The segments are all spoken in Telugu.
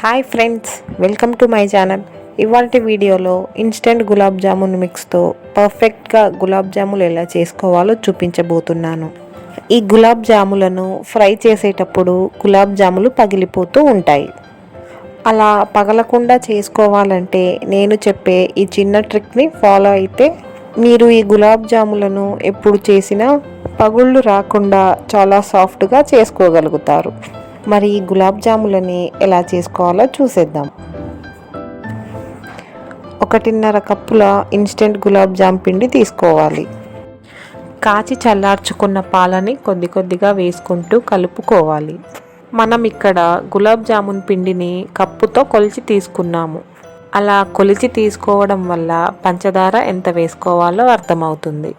Hi friends welcome to my channel ఇవాళ వీడియోలో ఇన్స్టెంట్ గులాబ్ జామున్ మిక్స్తో పర్ఫెక్ట్గా గులాబ్ జాములు ఎలా చేసుకోవాలో చూపించబోతున్నాను. ఈ గులాబ్ జాములను ఫ్రై చేసేటప్పుడు గులాబ్ జాములు పగిలిపోతూ ఉంటాయి. అలా పగలకుండా చేసుకోవాలంటే నేను చెప్పే ఈ చిన్న ట్రిక్ని ఫాలో అయితే మీరు ఈ గులాబ్ జాములను ఎప్పుడు చేసినా పగుళ్ళు రాకుండా చాలా సాఫ్ట్గా చేసుకోగలుగుతారు. మరి గులాబ్ జాములని ఎలా చేసుకోవాలో చూసేద్దాం. ఒకటిన్నర కప్పుల ఇన్స్టెంట్ గులాబ్ జామ్ పిండి తీసుకోవాలి. కాచి చల్లార్చుకున్న పాలని కొద్ది కొద్దిగా వేసుకుంటూ కలుపుకోవాలి. మనం ఇక్కడ గులాబ్ జామున్ పిండిని కప్పుతో కొలిచి తీసుకున్నాము. అలా కొలిచి తీసుకోవడం వల్ల పంచదార ఎంత వేసుకోవాలో అర్థమవుతుంది.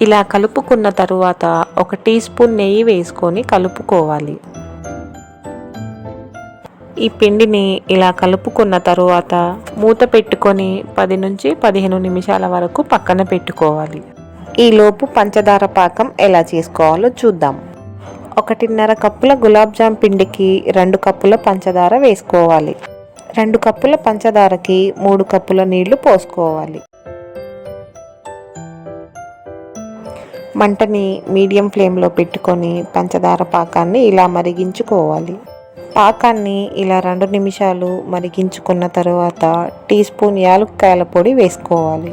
ఇలా కలుపుకున్న తరువాత ఒక టీ స్పూన్ నెయ్యి వేసుకొని కలుపుకోవాలి. ఈ పిండిని ఇలా కలుపుకున్న తరువాత మూత పెట్టుకొని పది నుంచి పదిహేను నిమిషాల వరకు పక్కన పెట్టుకోవాలి. ఈలోపు పంచదార పాకం ఎలా చేసుకోవాలో చూద్దాం. ఒకటిన్నర కప్పుల గులాబ్ జామ్ పిండికి రెండు కప్పుల పంచదార వేసుకోవాలి. రెండు కప్పుల పంచదారకి మూడు కప్పుల నీళ్ళు పోసుకోవాలి. మంటని మీడియం ఫ్లేమ్లో పెట్టుకొని పంచదార పాకాన్ని ఇలా మరిగించుకోవాలి. పాకాన్ని ఇలా రెండు నిమిషాలు మరిగించుకున్న తర్వాత టీ స్పూన్ యాలుక్కాయల పొడి వేసుకోవాలి.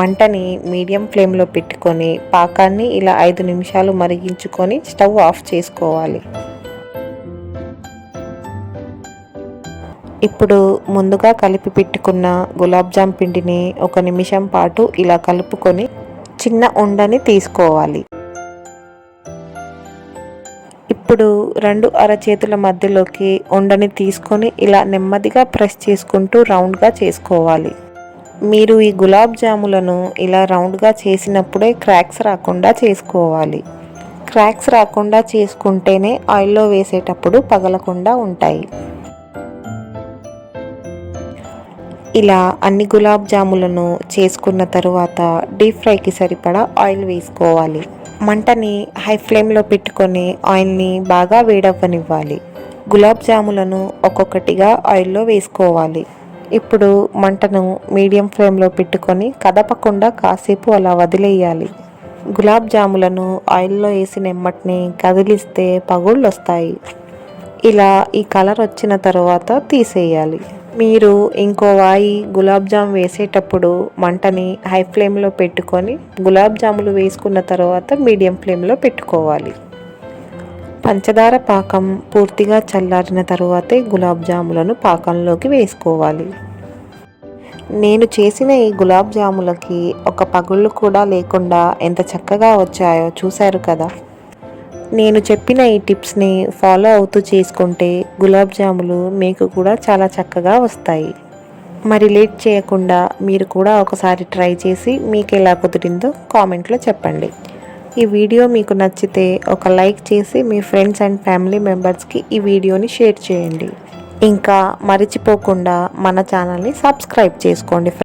మంటని మీడియం ఫ్లేమ్లో పెట్టుకొని పాకాన్ని ఇలా ఐదు నిమిషాలు మరిగించుకొని స్టవ్ ఆఫ్ చేసుకోవాలి. ఇప్పుడు ముందుగా కలిపి పెట్టుకున్న గులాబ్జామ్ పిండిని ఒక నిమిషం పాటు ఇలా కలుపుకొని చిన్న ఉండని తీసుకోవాలి. ఇప్పుడు రెండు అరచేతుల మధ్యలోకి ఉండని తీసుకొని ఇలా నెమ్మదిగా ప్రెస్ చేసుకుంటూ రౌండ్గా చేసుకోవాలి. మీరు ఈ గులాబ్ జాములను ఇలా రౌండ్గా చేసినప్పుడే క్రాక్స్ రాకుండా చేసుకోవాలి. క్రాక్స్ రాకుండా చేసుకుంటేనే ఆయిల్లో వేసేటప్పుడు పగలకుండా ఉంటాయి. ఇలా అన్ని గులాబ్ జాములను చేసుకున్న తరువాత డీప్ ఫ్రైకి సరిపడా ఆయిల్ వేసుకోవాలి. మంటని హై ఫ్లేమ్లో పెట్టుకొని ఆయిల్ని బాగా వేడవ్వనివ్వాలి. గులాబ్ జాములను ఒక్కొక్కటిగా ఆయిల్లో వేసుకోవాలి. ఇప్పుడు మంటను మీడియం ఫ్లేమ్లో పెట్టుకొని కదపకుండా కాసేపు అలా వదిలేయాలి. గులాబ్ జాములను ఆయిల్లో వేసిన ఎమ్మటిని కదిలిస్తే పగుళ్ళు వస్తాయి ఇలా ఈ కలర్ వచ్చిన తర్వాత తీసేయాలి. మీరు ఇంకో వాయి గులాబ్ జామ్ వేసేటప్పుడు మంటని హై ఫ్లేమ్లో పెట్టుకొని గులాబ్ జాములు వేసుకున్న తర్వాత మీడియం ఫ్లేమ్లో పెట్టుకోవాలి. పంచదార పాకం పూర్తిగా చల్లారిన తరువాతే గులాబ్ జాములను పాకంలోకి వేసుకోవాలి. నేను చేసిన ఈ గులాబ్ జాములకి ఒక పగుళ్ళు కూడా లేకుండా ఎంత చక్కగా వచ్చాయో చూశారు కదా? నేను చెప్పిన ఈ టిప్స్ని ఫాలో అవుతూ చేసుకుంటే గులాబ్ జాములు మీకు కూడా చాలా చక్కగా వస్తాయి. మరి లేట్ చేయకుండా మీరు కూడా ఒకసారి ట్రై చేసి మీకు ఎలా కుదిరిందో కామెంట్లో చెప్పండి. ఈ వీడియో మీకు నచ్చితే ఒక లైక్ చేసి మీ ఫ్రెండ్స్ అండ్ ఫ్యామిలీ మెంబర్స్కి ఈ వీడియోని షేర్ చేయండి. ఇంకా మర్చిపోకుండా మన ఛానల్ని సబ్స్క్రైబ్ చేసుకోండి.